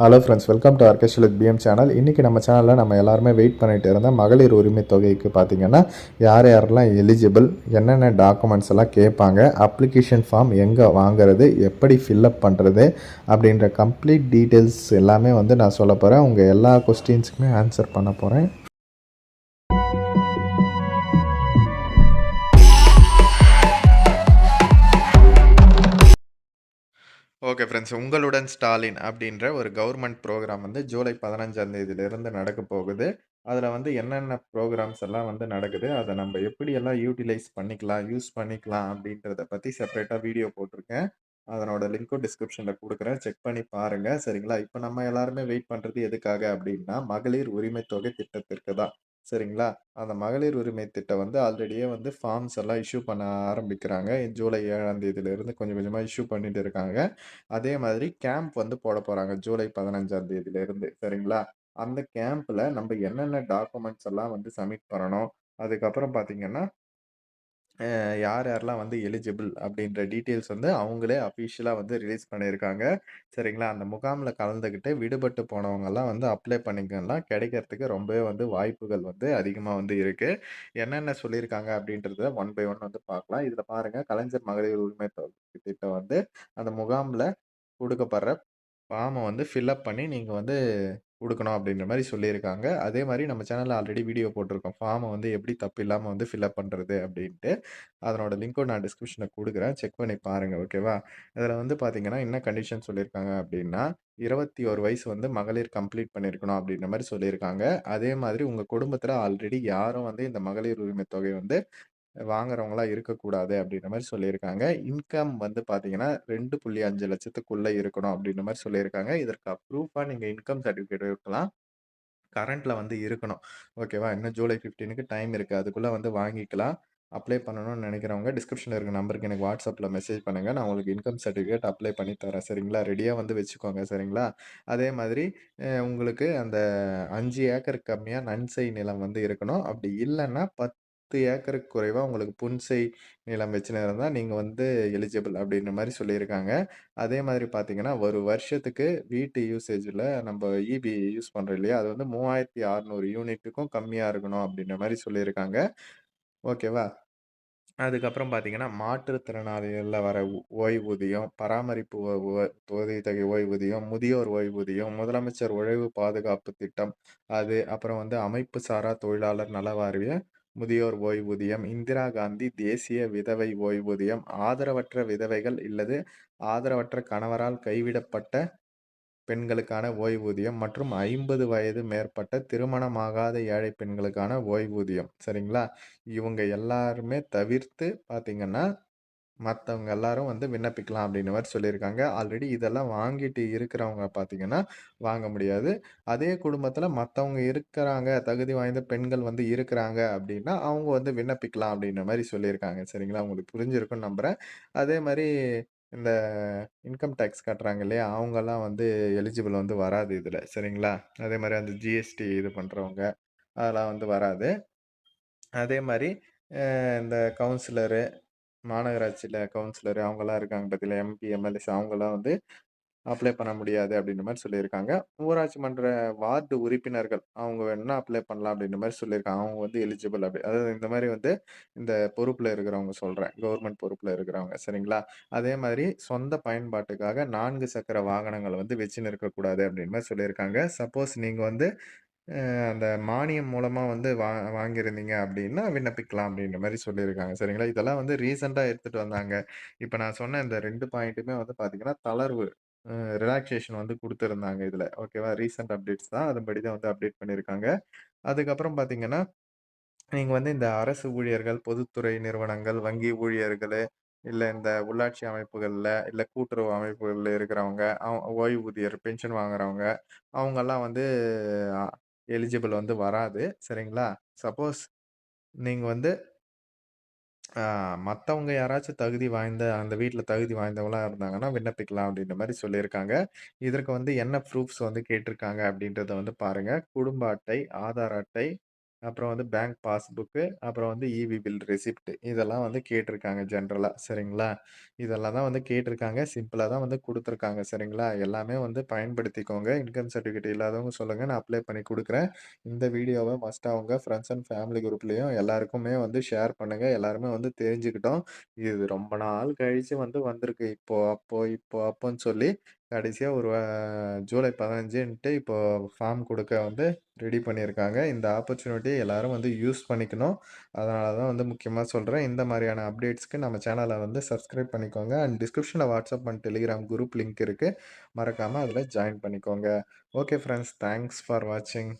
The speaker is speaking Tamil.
Hello friends welcome to orchestral PM channel இன்றைக்கி நம்ம சேனலில் நம்ம எல்லாருமே வெயிட் பண்ணிகிட்டு இருந்த மகளிர் உரிமை தொகைக்கு பார்த்தீங்கன்னா யார் யாரெல்லாம் எலிஜிபிள் என்னென்ன டாக்குமெண்ட்ஸ் எல்லாம் கேட்பாங்க அப்ளிகேஷன் ஃபார்ம் எங்கே வாங்குறது எப்படி ஃபில்அப் பண்ணுறது அப்படின்ற கம்ப்ளீட் டீட்டெயில்ஸ் எல்லாமே வந்து நான் சொல்ல போகிறேன் உங்கள் எல்லா கொஸ்டின்ஸுக்குமே ஆன்சர் பண்ண போகிறேன் ஓகே ஃப்ரெண்ட்ஸ் உங்களுடன் ஸ்டாலின் அப்படின்ற ஒரு கவர்மெண்ட் ப்ரோக்ராம் வந்து ஜூலை பதினஞ்சாம் தேதியிலிருந்து நடக்க போகுது. அதில் வந்து என்னென்ன ப்ரோக்ராம்ஸ் எல்லாம் வந்து நடக்குது அதை நம்ம எப்படியெல்லாம் யூட்டிலைஸ் பண்ணிக்கலாம் யூஸ் பண்ணிக்கலாம் அப்படின்றத பற்றி செப்பரேட்டாக வீடியோ போட்டிருக்கேன். அதனோட லிங்க்கும் டிஸ்கிரிப்ஷனில் கொடுக்குறேன். செக் பண்ணி பாருங்கள் சரிங்களா? இப்போ நம்ம எல்லாருமே வெயிட் பண்ணுறது எதுக்காக அப்படின்னா மகளிர் உரிமை தொகை திட்டத்திற்கு தான். சரிங்களா? அந்த மகளிர் உரிமை திட்டம் வந்து ஆல்ரெடியே வந்து ஃபார்ம்ஸ் எல்லாம் இஷ்யூ பண்ண ஆரம்பிக்கிறாங்க. ஜூலை ஏழாம் தேதியிலிருந்து கொஞ்சம் கொஞ்சமாக இஷ்யூ பண்ணிட்டு இருக்காங்க. அதே மாதிரி கேம்ப் வந்து போட போகிறாங்க ஜூலை பதினஞ்சாம் தேதியிலிருந்து. சரிங்களா? அந்த கேம்பில் நம்ம என்னென்ன டாக்குமெண்ட்ஸ் எல்லாம் வந்து சப்மிட் பண்ணணும்? அதுக்கப்புறம் பார்த்தீங்கன்னா யார் யாரெல்லாம் வந்து எலிஜிபிள் அப்படின்ற டீட்டெயில்ஸ் வந்து அவங்களே அஃபிஷியலாக வந்து ரிலீஸ் பண்ணியிருக்காங்க. சரிங்களா? அந்த முகாமில் கலந்துக்கிட்டு விடுபட்டு போனவங்கெல்லாம் வந்து அப்ளை பண்ணிக்கலாம். கிடைக்கிறதுக்கு ரொம்பவே வந்து வாய்ப்புகள் வந்து அதிகமாக வந்து இருக்குது என்னென்ன சொல்லியிருக்காங்க அப்படின்றத ஒன் பை ஒன் வந்து பார்க்கலாம். இதில் பாருங்கள் கலைஞர் மகளிர் உரிமை தொகை திட்டம் வந்து அந்த முகாமில் கொடுக்கப்படுற ஃபார்மை வந்து ஃபில்அப் பண்ணி நீங்கள் வந்து கொடுக்கணும் அப்படின்ற மாதிரி சொல்லியிருக்காங்க. அதே மாதிரி நம்ம சேனலில் ஆல்ரெடி வீடியோ போட்டிருக்கோம். ஃபார்மை வந்து எப்படி தப்பு இல்லாமல் வந்து ஃபில்அப் பண்ணுறது அப்படின்ட்டு அதனோட லிங்க்கும் நான் டிஸ்கிரிப்ஷனில் கொடுக்குறேன். செக் பண்ணி பாருங்கள் ஓகேவா இதில் வந்து பார்த்தீங்கன்னா என்ன கண்டிஷன் சொல்லியிருக்காங்க அப்படின்னா இருபத்தி ஒரு வயசு வந்து மகளிர் கம்ப்ளீட் பண்ணியிருக்கணும் அப்படின்ற மாதிரி சொல்லியிருக்காங்க. அதே மாதிரி உங்கள் குடும்பத்தில் ஆல்ரெடி யாரும் வந்து இந்த மகளிர் உரிமை தொகை வந்து வாங்குறவங்களா இருக்கக்கூடாது அப்படின்ற மாதிரி சொல்லியிருக்காங்க. இன்கம் வந்து பார்த்தீங்கன்னா ரெண்டு புள்ளி அஞ்சு லட்சத்துக்குள்ளே இருக்கணும் அப்படின்ற மாதிரி சொல்லியிருக்காங்க. இதற்கு அப்ரூஃபாக நீங்கள் இன்கம் சர்டிஃபிகேட் இருக்கலாம். கரண்ட்டில் வந்து இருக்கணும். ஓகேவா இன்னும் ஜூலை ஃபிஃப்டீனுக்கு டைம் இருக்குது அதுக்குள்ளே வந்து வாங்கிக்கலாம். அப்ளை பண்ணணும்னு நினைக்கிறவங்க டிஸ்கிரிப்ஷனில் இருக்க நம்பருக்கு எனக்கு வாட்ஸ்அப்பில் மெசேஜ் பண்ணுங்கள் நான் உங்களுக்கு இன்கம் சர்டிஃபிகேட் அப்ளை பண்ணி தரேன். சரிங்களா? ரெடியாக வந்து வச்சுக்கோங்க. சரிங்களா? அதே மாதிரி உங்களுக்கு அந்த அஞ்சு ஏக்கர் கம்மியாக நன்சை நிலம் வந்து இருக்கணும். அப்படி இல்லைன்னா பத்து பத்து ஏக்கருக்கு குறைவாக உங்களுக்கு புன்சை நிலம் வச்சுன்னு இருந்தால் நீங்கள் வந்து எலிஜிபிள் அப்படின்ற மாதிரி சொல்லியிருக்காங்க. அதே மாதிரி பார்த்தீங்கன்னா ஒரு வருஷத்துக்கு வீட்டு யூசேஜில் நம்ம இபி யூஸ் பண்ணுறோம் இல்லையா? அது வந்து மூவாயிரத்தி அறநூறு யூனிட்டுக்கும் கம்மியாக இருக்கணும் அப்படின்ற மாதிரி சொல்லியிருக்காங்க. ஓகேவா? அதுக்கப்புறம் பார்த்தீங்கன்னா மாற்றுத்திறனாளிகளில் வர ஓய்வூதியம் பராமரிப்பு உதவித்தொகை ஓய்வூதியம் முதியோர் ஓய்வூதியம் முதலமைச்சர் உழைவு பாதுகாப்பு திட்டம் அது அப்புறம் வந்து அமைப்பு சாரா தொழிலாளர் நல வாரிய முதியோர் ஓய்வூதியம் இந்திரா காந்தி தேசிய விதவை ஓய்வூதியம் ஆதரவற்ற விதவைகள் இல்லது ஆதரவற்ற கணவரால் கைவிடப்பட்ட பெண்களுக்கான ஓய்வூதியம் மற்றும் ஐம்பது வயது மேற்பட்ட திருமணமாகாத ஏழை பெண்களுக்கான ஓய்வூதியம். சரிங்களா? இவங்க எல்லாருமே தவிர்த்து பார்த்தீங்கன்னா மற்றவங்க எல்லாரும் வந்து விண்ணப்பிக்கலாம் அப்படின்ற மாதிரி சொல்லியிருக்காங்க. ஆல்ரெடி இதெல்லாம் வாங்கிட்டு இருக்கிறவங்க பார்த்தீங்கன்னா வாங்க முடியாது. அதே குடும்பத்தில் மற்றவங்க இருக்கிறாங்க தகுதி வாய்ந்த பெண்கள் வந்து இருக்கிறாங்க அப்படின்னா அவங்க வந்து விண்ணப்பிக்கலாம் அப்படின்ற மாதிரி சொல்லியிருக்காங்க. சரிங்களா? உங்களுக்கு புரிஞ்சிருக்கும்னு நம்புகிறேன் அதே மாதிரி இந்த இன்கம் டேக்ஸ் கட்டுறாங்க இல்லையா? அவங்கெல்லாம் வந்து எலிஜிபிள் வந்து வராது இதில். சரிங்களா? அதே மாதிரி அந்த ஜிஎஸ்டி இது பண்ணுறவங்க அதெல்லாம் வந்து வராது. அதே மாதிரி இந்த கவுன்சிலரு மாநகராட்சியில் கவுன்சிலர் அவங்கெல்லாம் இருக்காங்க பார்த்தீங்களா எம்பி எம்எல்ஏஸ் அவங்கெல்லாம் வந்து அப்ளை பண்ண முடியாது அப்படின்ற மாதிரி சொல்லியிருக்காங்க. ஊராட்சி மன்ற வார்டு உறுப்பினர்கள் அவங்க வேணும்னா அப்ளை பண்ணலாம் அப்படின்ற மாதிரி சொல்லியிருக்காங்க. அவங்க வந்து எலிஜிபிள் அப்படி. அதாவது இந்த மாதிரி வந்து இந்த பொறுப்பில் இருக்கிறவங்க சொல்கிறேன் கவர்மெண்ட் பொறுப்பில் இருக்கிறவங்க. சரிங்களா? அதே மாதிரி சொந்த பயன்பாட்டுக்காக நான்கு சக்கர வாகனங்கள் வந்து வச்சுன்னு இருக்கக்கூடாது அப்படின்ற மாதிரி சொல்லியிருக்காங்க. சப்போஸ் நீங்கள் வந்து அந்த மானியம் மூலமாக வந்து வா வாங்கியிருந்தீங்க அப்படின்னா விண்ணப்பிக்கலாம் அப்படின்ற மாதிரி சொல்லியிருக்காங்க. சரிங்களா? இதெல்லாம் வந்து ரீசெண்டாக எடுத்துகிட்டு வந்தாங்க. இப்போ நான் சொன்ன இந்த ரெண்டு பாயிண்ட்டுமே வந்து பார்த்தீங்கன்னா தளர்வு ரிலாக்ஸேஷன் வந்து கொடுத்துருந்தாங்க இதில். ஓகேவா? ரீசெண்ட் அப்டேட்ஸ் தான். அதன்படி தான் வந்து அப்டேட் பண்ணியிருக்காங்க. அதுக்கப்புறம் பார்த்தீங்கன்னா நீங்கள் வந்து இந்த அரசு ஊழியர்கள் பொதுத்துறை நிறுவனங்கள் வங்கி ஊழியர்கள் இல்லை இந்த உள்ளாட்சி அமைப்புகளில் இல்லை கூட்டுறவு அமைப்புகளில் இருக்கிறவங்க அவ- ஓய்வூதியர் பென்ஷன் வாங்குறவங்க அவங்கெல்லாம் வந்து எலிஜிபிள் வந்து வராது. சரிங்களா? சப்போஸ் நீங்கள் வந்து மற்றவங்க யாராச்சும் தகுதி வாய்ந்த அந்த வீட்டில் தகுதி வாய்ந்தவங்களா இருந்தாங்கன்னா விண்ணப்பிக்கலாம் அப்படின்ற மாதிரி சொல்லியிருக்காங்க. இதற்கு வந்து என்ன ப்ரூஃப்ஸ் வந்து கேட்டிருக்காங்க அப்படின்றத வந்து பாருங்க. குடும்ப அட்டை ஆதார் அட்டை அப்புறம் வந்து பேங்க் பாஸ்புக்கு, அப்புறம் வந்து இவி பில் ரெசிப்ட் இதெல்லாம் வந்து கேட்டிருக்காங்க ஜென்ரலாக சரிங்களா? இதெல்லாம் தான் வந்து கேட்டிருக்காங்க. சிம்பிளாக தான் வந்து கொடுத்துருக்காங்க சரிங்களா? எல்லாமே வந்து பயன்படுத்திக்கோங்க. இன்கம் சர்டிஃபிகேட் இல்லாதவங்க சொல்லுங்கள் நான் அப்ளை பண்ணி கொடுக்குறேன் இந்த வீடியோவை மஸ்ட்டாக அவங்க ஃப்ரெண்ட்ஸ் அண்ட் ஃபேமிலி குரூப்லேயும் எல்லாருக்குமே வந்து ஷேர் பண்ணுங்கள் எல்லாருமே வந்து தெரிஞ்சுக்கிட்டோம் இது ரொம்ப நாள் கழித்து வந்து வந்திருக்கு. இப்போ, அப்போ, இப்போ, அப்போன்னு சொல்லி கடைசியாக ஒரு ஜூலை 15ன்ட்டு இப்போ ஃபார்ம் கொடுக்க வந்து ரெடி பண்ணியிருக்காங்க. இந்த ஆப்பர்ச்சுனிட்டியை எல்லோரும் வந்து யூஸ் பண்ணிக்கணும். அதனால தான் வந்து முக்கியமாக சொல்கிறேன் இந்த மாதிரியான அப்டேட்ஸ்க்கு நம்ம சேனலை வந்து சப்ஸ்கிரைப் பண்ணிக்கோங்க. அண்ட் டிஸ்கிரிப்ஷனில் WhatsApp and Telegram group link இருக்குது மறக்காமல் அதில் ஜாயின் பண்ணிக்கோங்க. ஓகே ஃப்ரெண்ட்ஸ் தேங்க்ஸ் ஃபார் வாட்சிங்.